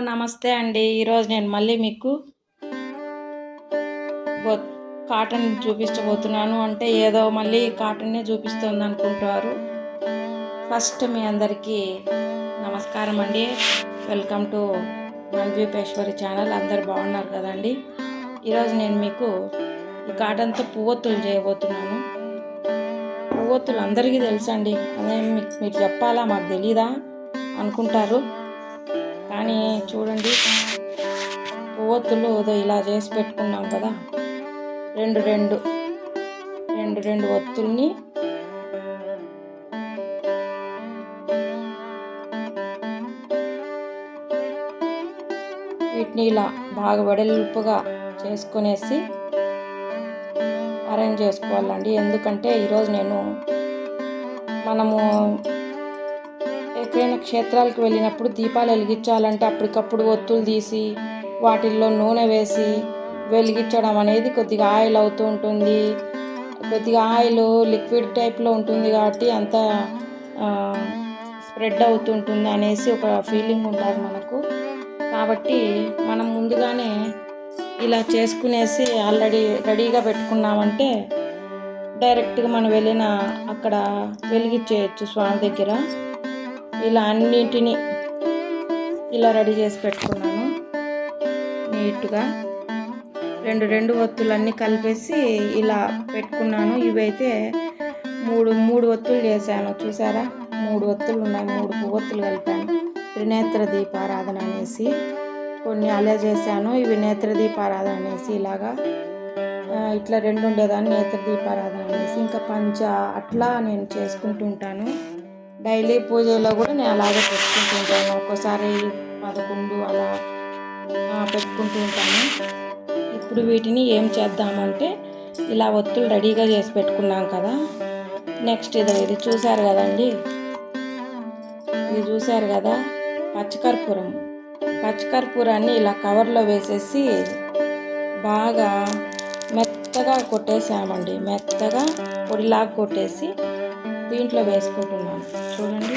నమస్తే అండి. ఈరోజు నేను మళ్ళీ మీకు కాటన్ చూపించబోతున్నాను. అంటే ఏదో మళ్ళీ కాటన్నే చూపిస్తుంది అనుకుంటారు ఫస్ట్ మీ అందరికీ నమస్కారం అండి. Welcome to Malvipeshwari channel. అందరు బాగున్నారు కదండి. ఈరోజు నేను మీకు ఈ కాటన్తో పువ్వొత్తులు చేయబోతున్నాను. పువ్వొత్తులు అందరికీ తెలుసండి. అదే మీకు మీరు చెప్పాలా? మాకు తెలీదా? అనుకుంటారు. కానీ చూడండి. పువ్వొత్తులు ఇలా చేసి పెట్టుకున్నాం కదా. రెండు రెండు. రెండు రెండు ఒత్తుల్ని వీటిని ఇలా బాగా వెడల్పుగా చేసుకునేసి అరేంజ్ చేసుకోవాలండి. ఎందుకంటే ఈరోజు నేను మనము ఎక్కడైనా క్షేత్రాలకు వెళ్ళినప్పుడు దీపాలు వెలిగించాలంటే అప్పటికప్పుడు ఒత్తులు తీసి వాటిల్లో నూనె వేసి వెలిగించడం అనేది కొద్దిగా ఆయిల్ అవుతూ ఉంటుంది. కొద్దిగా ఆయిల్ లిక్విడ్ టైప్లో ఉంటుంది కాబట్టి అంత స్ప్రెడ్ అవుతుంటుంది అనేసి ఒక ఫీలింగ్ ఉంటుంది మనకు. కాబట్టి మనం ముందుగానే ఇలా చేసుకునేసి ఆల్రెడీ రెడీగా పెట్టుకున్నామంటే డైరెక్ట్గా మనం వెళ్ళిన అక్కడ వెలిగించేయచ్చు స్వామి దగ్గర. ఇలా అన్నిటినీ ఇలా రెడీ చేసి పెట్టుకున్నాను. నీట్గా రెండు రెండు ఒత్తులన్నీ కలిపేసి ఇలా పెట్టుకున్నాను. ఇవైతే మూడు మూడు ఒత్తులు చేశాను. చూసారా? మూడు ఒత్తులు ఉన్నాయి. మూడు ఒత్తులు కలిపాను. త్రినేత్ర దీపారాధన అనేసి కొన్ని అలా చేశాను. ఇవి నేత్ర దీపారాధన అనేసి ఇలాగా ఇట్లా రెండు ఉండేదాన్ని. నేత్ర దీపారాధన అనేసి. ఇంకా పంచ అట్లా నేను చేసుకుంటూ ఉంటాను. డైలీ పూజలో కూడా నేను అలాగే పెట్టుకుంటూ ఉంటాను ఒక్కోసారి పదకొండు అలా పెట్టుకుంటూ ఉంటాను. ఇప్పుడు వీటిని ఏం చేద్దామంటే ఇలా ఒత్తులు రెడీగా చేసి పెట్టుకున్నాం కదా. నెక్స్ట్ ఇది ఇది చూశారు కదండి? ఇది చూశారు కదా? పచ్చకర్పూరం. పచ్చకర్పూరాన్ని ఇలా కవర్లో వేసేసి బాగా మెత్తగా కొట్టేసామండి. మెత్తగా పొడిలాగా కొట్టేసి దీంట్లో వేసుకుంటున్నాను. చూడండి.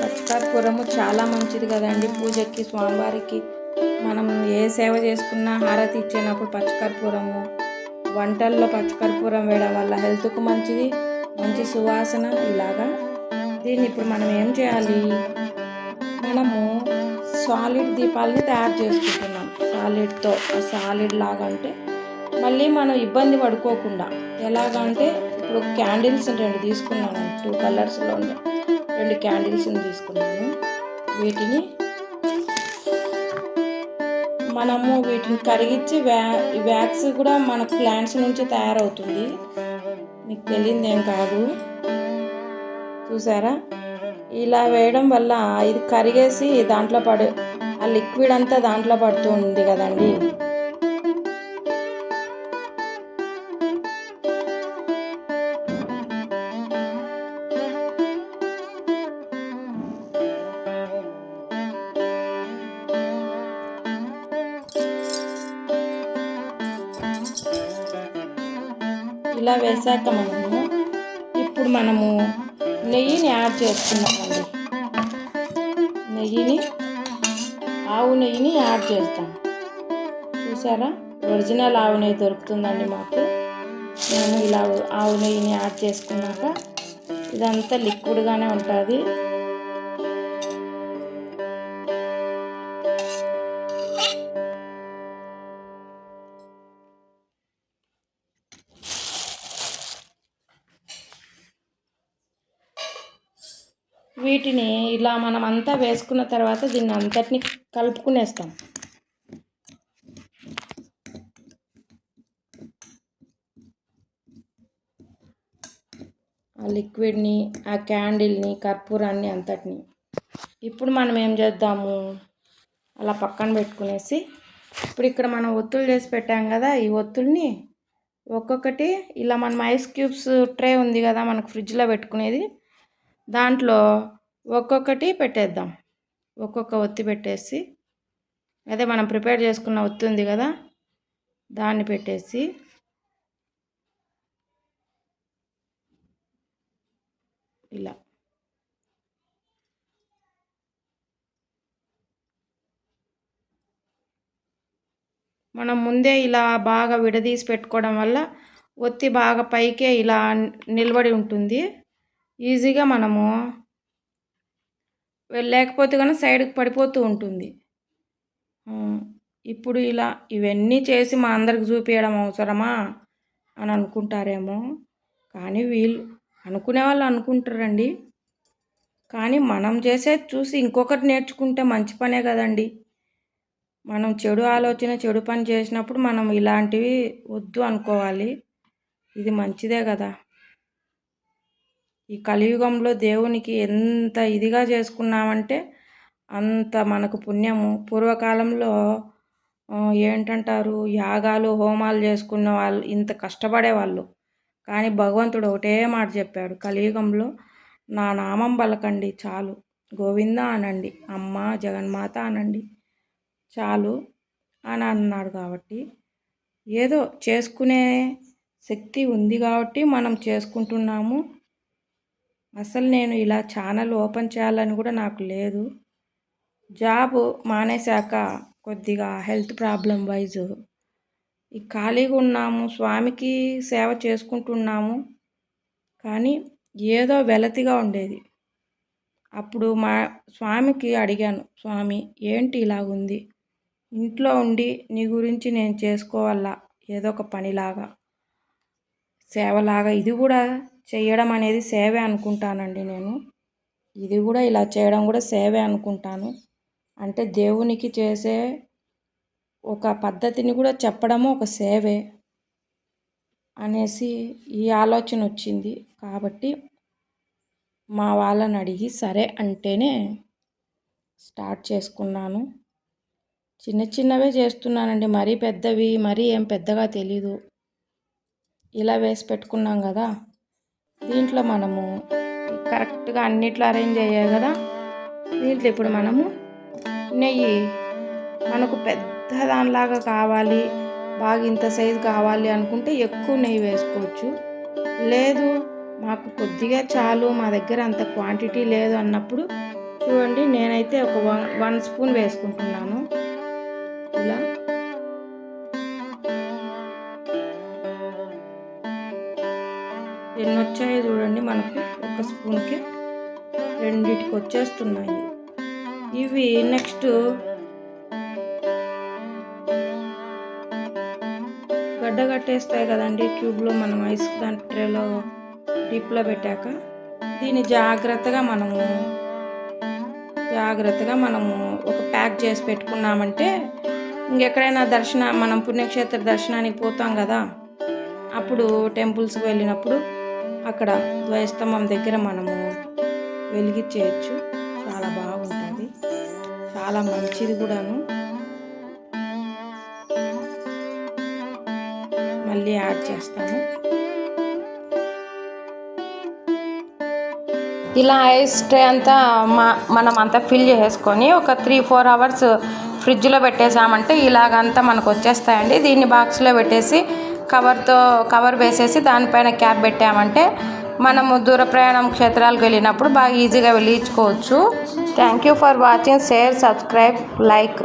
పచ్చకర్పూరము చాలా మంచిది కదండి పూజకి స్వామివారికి. మనం ఏ సేవ చేసుకున్నా హారతి ఇచ్చేటప్పుడు పచ్చకర్పూరము వంటల్లో పచ్చకర్పూరం వేయడం వల్ల హెల్త్కు మంచిది మంచి సువాసన ఇలాగా దీన్ని ఇప్పుడు మనం ఏం చేయాలి? మనము సాలిడ్ దీపాలని తయారు చేసుకుంటున్నాం. సాలిడ్తో సాలిడ్ లాగా అంటే మళ్ళీ మనం ఇబ్బంది పడుకోకుండా. ఎలాగంటే ఇప్పుడు క్యాండిల్స్ రెండు తీసుకున్నాను. టూ కలర్స్లో రెండు క్యాండిల్స్ని తీసుకున్నాను. వీటిని మనము వీటిని కరిగించి వ్యా వ్యాక్స్ కూడా మన ప్లాంట్స్ నుంచి తయారవుతుంది. మీకు తెలియదేం కాదు. చూసారా? ఇలా వేయడం వల్ల ఇది కరిగేసి దాంట్లో పడు ఆ లిక్విడ్ అంతా దాంట్లో పడుతూ ఉంది కదండి. ఇలా వేసాక మనము ఇప్పుడు మనము నెయ్యిని యాడ్ చేసుకున్నామండి నెయ్యిని ఆవు నెయ్యిని యాడ్ చేస్తాం. చూసారా? ఒరిజినల్ ఆవు నెయ్యి దొరుకుతుందండి మాకు. మేము ఇలా ఆవు నెయ్యిని యాడ్ చేసుకున్నాక ఇదంతా లిక్విడ్గానే ఉంటుంది. వీటిని ఇలా మనం అంతా వేసుకున్న తర్వాత దీన్ని అంతటిని కలుపుకునేస్తాం. ఆ లిక్విడ్ని ఆ క్యాండిల్ని కర్పూరాన్ని అంతటిని. ఇప్పుడు మనం ఏం చేద్దాము? అలా పక్కన పెట్టుకునేసి ఇప్పుడు ఇక్కడ మనం ఒత్తులు చేసి పెట్టాం కదా ఈ ఒత్తుల్ని ఒక్కొక్కటి ఇలా మనం ఐస్ క్యూబ్స్ ట్రే ఉంది కదా మనకు ఫ్రిడ్జ్లో పెట్టుకునేది దాంట్లో ఒక్కొక్కటి పెట్టేద్దాం. ఒక్కొక్క ఒత్తి పెట్టేసి అదే మనం ప్రిపేర్ చేసుకున్న ఒత్తి ఉంది కదా దాన్ని పెట్టేసి ఇలా. మనం ముందే ఇలా బాగా విడదీసి పెట్టుకోవడం వల్ల ఒత్తి బాగా పైకే ఇలా నిలబడి ఉంటుంది. ఈజీగా మనము లేకపోతే కనుక సైడ్కి పడిపోతూ ఉంటుంది. ఇప్పుడు ఇలా ఇవన్నీ చేసి మా అందరికి చూపించడం అవసరమా అని అనుకుంటారేమో. కానీ వీళ్ళు అనుకునే వాళ్ళు అనుకుంటారండి. కానీ మనం చేసేది చూసి ఇంకొకటి నేర్చుకుంటే మంచి పనే కదండి. మనం చెడు ఆలోచన చెడు పని చేసినప్పుడు మనం ఇలాంటివి వద్దు అనుకోవాలి. ఇది మంచిదే కదా. ఈ కలియుగంలో దేవునికి ఎంత ఇదిగా చేసుకున్నామంటే అంత మనకు పుణ్యము. పూర్వకాలంలో ఏంటంటారు? యాగాలు హోమాలు చేసుకున్న వాళ్ళు ఇంత కష్టపడేవాళ్ళు కానీ భగవంతుడు ఒకటే మాట చెప్పాడు కలియుగంలో నా నామం పలకండి చాలు. గోవింద అనండి అమ్మ జగన్మాత అనండి చాలు అని అన్నాడు కాబట్టి ఏదో చేసుకునే శక్తి ఉంది కాబట్టి మనం చేసుకుంటున్నాము. అసలు నేను ఇలా ఛానల్ ఓపెన్ చేయాలని కూడా నాకు లేదు. జాబ్ మానేశాక కొద్దిగా హెల్త్ ప్రాబ్లం వైజ్. ఈ ఖాళీగా ఉన్నాము స్వామికి సేవ చేసుకుంటున్నాము. కానీ ఏదో వెలతిగా ఉండేది. అప్పుడు మా స్వామికి అడిగాను స్వామి ఏంటి ఇలాగుంది ఇంట్లో ఉండి నీ గురించి నేను చేసుకోవాలా? ఏదో ఒక పనిలాగా సేవలాగా ఇది కూడా చేయడం అనేది సేవే అనుకుంటానండి నేను. ఇది కూడా ఇలా చేయడం కూడా సేవే అనుకుంటాను. అంటే దేవునికి చేసే ఒక పద్ధతిని కూడా చెప్పడము ఒక సేవే అనేసి ఈ ఆలోచన వచ్చింది. కాబట్టి మా వాళ్ళని అడిగి సరే అంటేనే స్టార్ట్ చేసుకున్నాను. చిన్న చిన్నవే చేస్తున్నానండి. మరీ పెద్దవి మరీ ఏం పెద్దగా తెలీదు. ఇలా వేసి పెట్టుకున్నాం కదా. దీంట్లో మనము కరెక్ట్గా అన్నిట్లో అరేంజ్ అయ్యాయి కదా. దీంట్లో ఇప్పుడు మనము నెయ్యి మనకు పెద్ద దానిలాగా కావాలి బాగా ఇంత సైజు కావాలి అనుకుంటే ఎక్కువ నెయ్యి వేసుకోవచ్చు. లేదు మాకు కొద్దిగా చాలు మా దగ్గర అంత క్వాంటిటీ లేదు అన్నప్పుడు చూడండి నేనైతే ఒక వన్ వన్ స్పూన్ వేసుకుంటున్నాను. ఒక స్పూన్కి రెండింటికి వచ్చేస్తున్నాయి. ఇవి నెక్స్ట్ గడ్డ కట్టేస్తాయి కదండి ట్యూబ్లో మనం ఐస్ దాని ట్రేలో డిప్లో పెట్టాక. దీన్ని జాగ్రత్తగా మనము జాగ్రత్తగా మనము ఒక ప్యాక్ చేసి పెట్టుకున్నామంటే ఇంకెక్కడైనా దర్శన మనం పుణ్యక్షేత్ర దర్శనానికి పోతాం కదా అప్పుడు టెంపుల్స్కి వెళ్ళినప్పుడు అక్కడ ద్వయస్తంభం దగ్గర మనము వెలిగించేయచ్చు చాలా బాగుంటుంది. చాలా మంచిది కూడాను. మళ్ళీ యాడ్ చేస్తాను ఇలా ఐస్ ట్రే అంతా మా మనం అంతా ఫిల్ చేసుకొని ఒక త్రీ ఫోర్ అవర్స్ ఫ్రిడ్జ్లో పెట్టేసామంటే ఇలాగంతా మనకు వచ్చేస్తాయండి దీన్ని బాక్స్లో పెట్టేసి కవర్తో కవర్ వేసేసి దానిపైన క్యాప్ పెట్టామంటే మనము దూర ప్రయాణం క్షేత్రాలకు వెళ్ళినప్పుడు బాగా ఈజీగా వెళ్ళించుకోవచ్చు. Thank you for watching share subscribe like